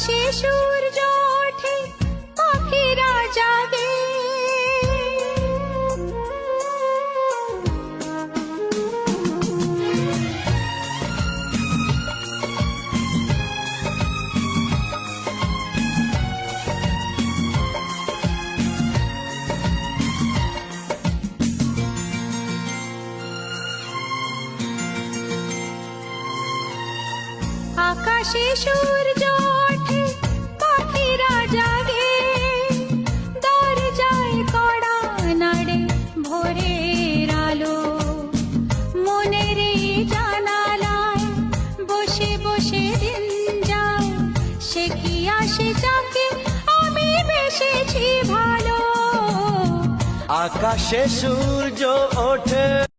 আকাশে সূর্য ওঠে পাখিরা জাগে। আকাশে সূর্য আকাশে সূর্য ওঠে।